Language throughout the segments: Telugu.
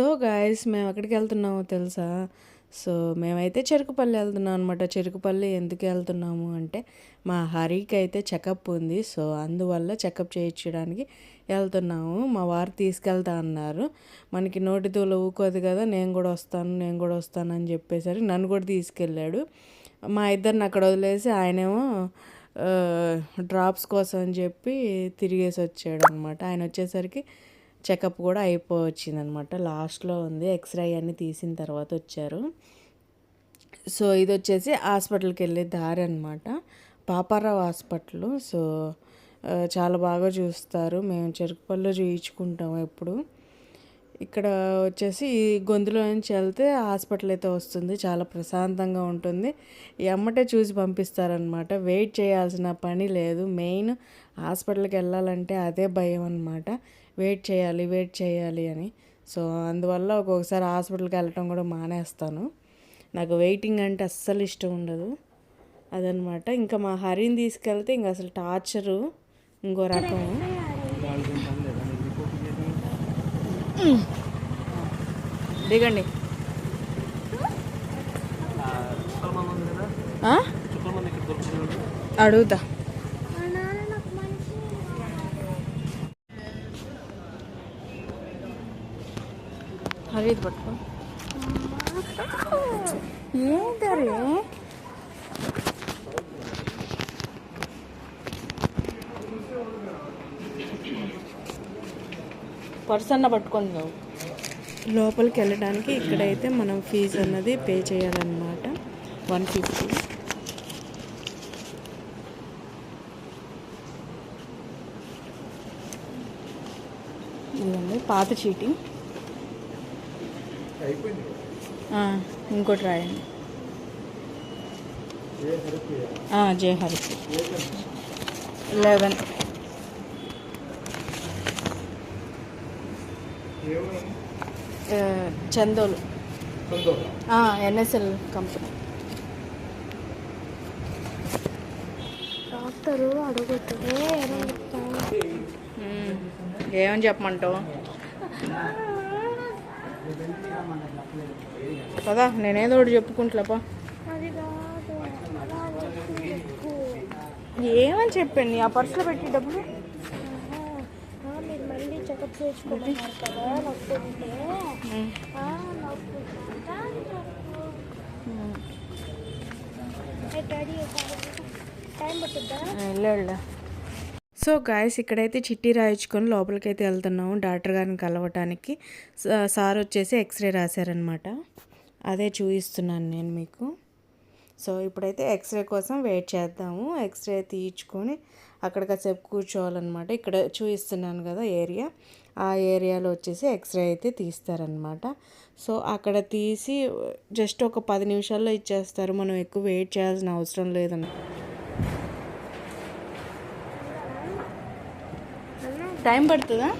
సో గాయస్ మేము ఎక్కడికి వెళ్తున్నామో తెలుసా? సో మేమైతే చెరుకుపల్లి వెళ్తున్నాం అనమాట చెరుకుపల్లి ఎందుకు వెళ్తున్నాము అంటే మా హరికి అయితే చెకప్ ఉంది. సో అందువల్ల చెకప్ చేయించడానికి వెళ్తున్నాము. మా వారు తీసుకెళ్తా అన్నారు. మనకి నోటి ఊకోదు కదా నేను కూడా వస్తాను నేను కూడా వస్తాను అని చెప్పేసరికి నన్ను కూడా తీసుకెళ్ళాడు. మా ఇద్దరిని అక్కడ వదిలేసి ఆయనేమో డ్రాప్స్ కోసం అని చెప్పి తిరిగేసి వచ్చాడు అనమాట ఆయన వచ్చేసరికి చెకప్ కూడా అయిపోవచ్చిందనమాట. లాస్ట్లో ఉంది ఎక్స్రే అన్నీ తీసిన తర్వాత వచ్చారు. సో ఇది వచ్చేసి హాస్పిటల్కి వెళ్ళే దారి అనమాట పాపారావు హాస్పిటల్. సో చాలా బాగా చూస్తారు. మేము చెరుకుపల్లిలో చూయించుకుంటాం ఎప్పుడు. ఇక్కడ వచ్చేసి ఈ గొంతులో నుంచి వెళ్తే హాస్పిటల్ అయితే వస్తుంది. చాలా ప్రశాంతంగా ఉంటుంది. ఎమ్మటే చూసి పంపిస్తారనమాట వెయిట్ చేయాల్సిన పని లేదు. మెయిన్ హాస్పిటల్కి వెళ్ళాలంటే అదే భయం అనమాట వెయిట్ చేయాలి వెయిట్ చేయాలి అని. సో అందువల్ల ఒక్కొక్కసారి హాస్పిటల్కి వెళ్ళటం కూడా మానేస్తాను. నాకు వెయిటింగ్ అంటే అస్సలు ఇష్టం ఉండదు. అదనమాట. ఇంకా మా హరిని తీసుకెళ్తే ఇంకా అసలు టార్చరు. ఇంకో రకం. దిగండి. ఆ? అడుగుతా. హరి ఇది పట్టుకో. ఏంటరే పర్సన్న పట్టుకోండి నువ్వు. లోపలికి వెళ్ళడానికి ఇక్కడైతే మనం ఫీజు అన్నది పే చేయాలన్నమాట. One fifty. ఇదండి పాత చీటీ ఆ, ఇంకోటి రాయండి. ఆ, Jaya Hari eleven Chandolu. NSL company. Doctor అడుగుతే మ్మ్. ఏమని చెప్పమంటావు? కదా నేనేదో ఒకటి చెప్పుకుంటులేపా అది కాదు అలా వచ్చి చెప్పు. ఏమని చెప్పండి ఆ పర్సులో పెట్టి డబ్బులు వెళ్ళా. సో గాయస్ ఇక్కడైతే చిట్టి రాయించుకొని లోపలికైతే వెళ్తున్నాము డాక్టర్ గారిని కలవటానికి. సార్ వచ్చేసి ఎక్స్రే రాశారనమాట అదే చూపిస్తున్నాను నేను మీకు. సో ఇప్పుడైతే ఎక్స్రే కోసం వెయిట్ చేద్దాము. ఎక్స్రే తీయించుకొని అక్కడ కాసేపు కూర్చోవాలన్నమాట. ఇక్కడ చూపిస్తున్నాను కదా ఏరియా. ఆ ఏరియాలో వచ్చేసి ఎక్స్రే అయితే తీస్తారనమాట సో అక్కడ తీసి జస్ట్ ఒక పది నిమిషాల్లో ఇచ్చేస్తారు. మనం ఎక్కువ వెయిట్ చేయాల్సిన అవసరం లేదన్నమాట టైం పడుతుందా?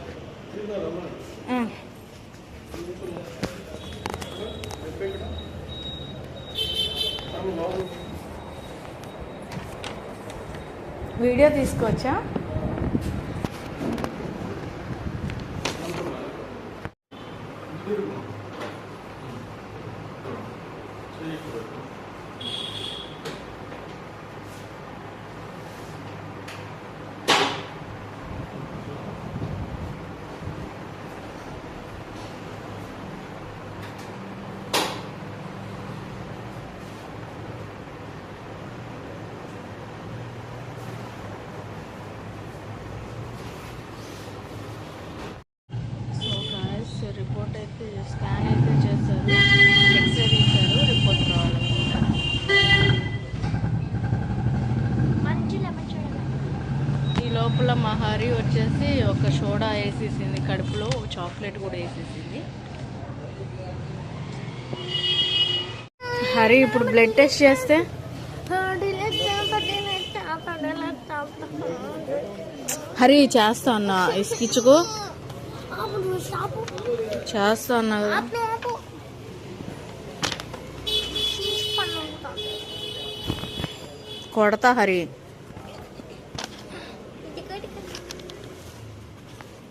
వీడియో తీసుకోవచ్చా? సో మా హరి వచ్చేసి ఒక సోడా వేసేసింది కడుపులో చాక్లెట్ కూడా వేసేసింది. హరి ఇప్పుడు బ్లడ్ టెస్ట్ చేస్తే? హరి చేస్తా అన్నా. ఇసుకిచ్చుకో చేస్తా అన్నా కదా. కొడతా హరి.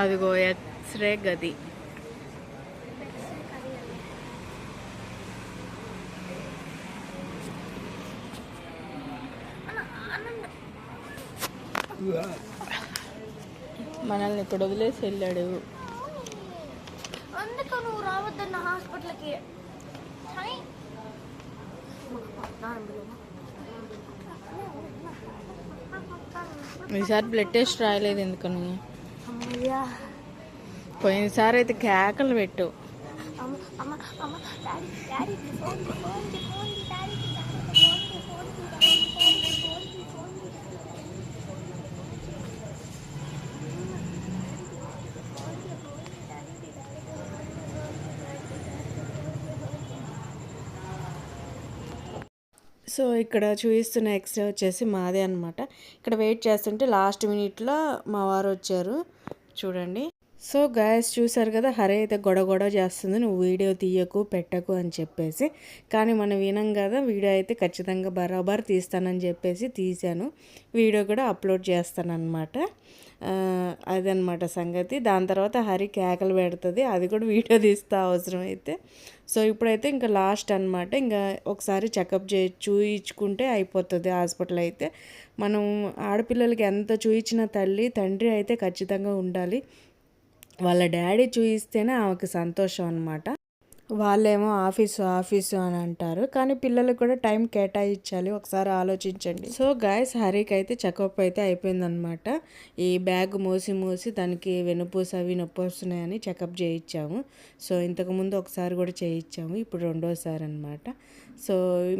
అదిగో ఎక్స్రే గది. మనల్ని ఇక్కడ వదిలేసి వెళ్ళాడు. అందుకు నువ్వు రావద్దన్న హాస్పిటల్కి. ఈసారి బ్లడ్ టెస్ట్ రాయలేదు ఎందుకని? పోయినసారి అయితే కేకలు పెట్టు. సో ఇక్కడ చూపిస్తున్న ఎక్స్రే వచ్చేసి మాదే అనమాట ఇక్కడ వెయిట్ చేస్తుంటే లాస్ట్ మినిట్లో మా వారు వచ్చారు. చూడండి. సో గాయస్ చూసారు కదా హరే అయితే గొడవ గొడవ చేస్తుంది నువ్వు వీడియో తీయకు పెట్టకు అని చెప్పేసి. కానీ మనం వినం కదా వీడియో అయితే ఖచ్చితంగా బరాబర్ తీస్తానని చెప్పేసి తీశాను. వీడియో కూడా అప్లోడ్ చేస్తానన్నమాట. అదనమాట సంగతి. దాని తర్వాత హరి కేకలు పెడుతుంది అది కూడా వీడియో తీస్తా అవసరం అయితే సో ఇప్పుడైతే ఇంకా లాస్ట్ అన్నమాట. ఇంకా ఒకసారి చెకప్ చే చూయించుకుంటే అయిపోతుంది హాస్పిటల్ అయితే. మనం ఆడపిల్లలకి ఎంత చూయించిన తల్లి తండ్రి అయితే ఖచ్చితంగా ఉండాలి. వాళ్ళ డాడీ చూయిస్తేనే ఆమెకు సంతోషం అనమాట వాళ్ళేమో ఆఫీసు ఆఫీసు అని అంటారు. కానీ పిల్లలకు కూడా టైం కేటాయించాలి. ఒకసారి ఆలోచించండి. సో గాయస్ హరికి అయితే చెకప్ అయితే అయిపోయిందనమాట ఈ బ్యాగ్ మూసి మూసి దానికి వెనుపూస అవి నొప్పి వస్తున్నాయని చెకప్ చేయించాము. సో ఇంతకుముందు ఒకసారి కూడా చేయించాము. ఇప్పుడు రెండోసారి అనమాట సో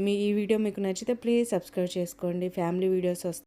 మీ ఈ వీడియో మీకు నచ్చితే ప్లీజ్ సబ్స్క్రైబ్ చేసుకోండి. ఫ్యామిలీ వీడియోస్ వస్తాయి.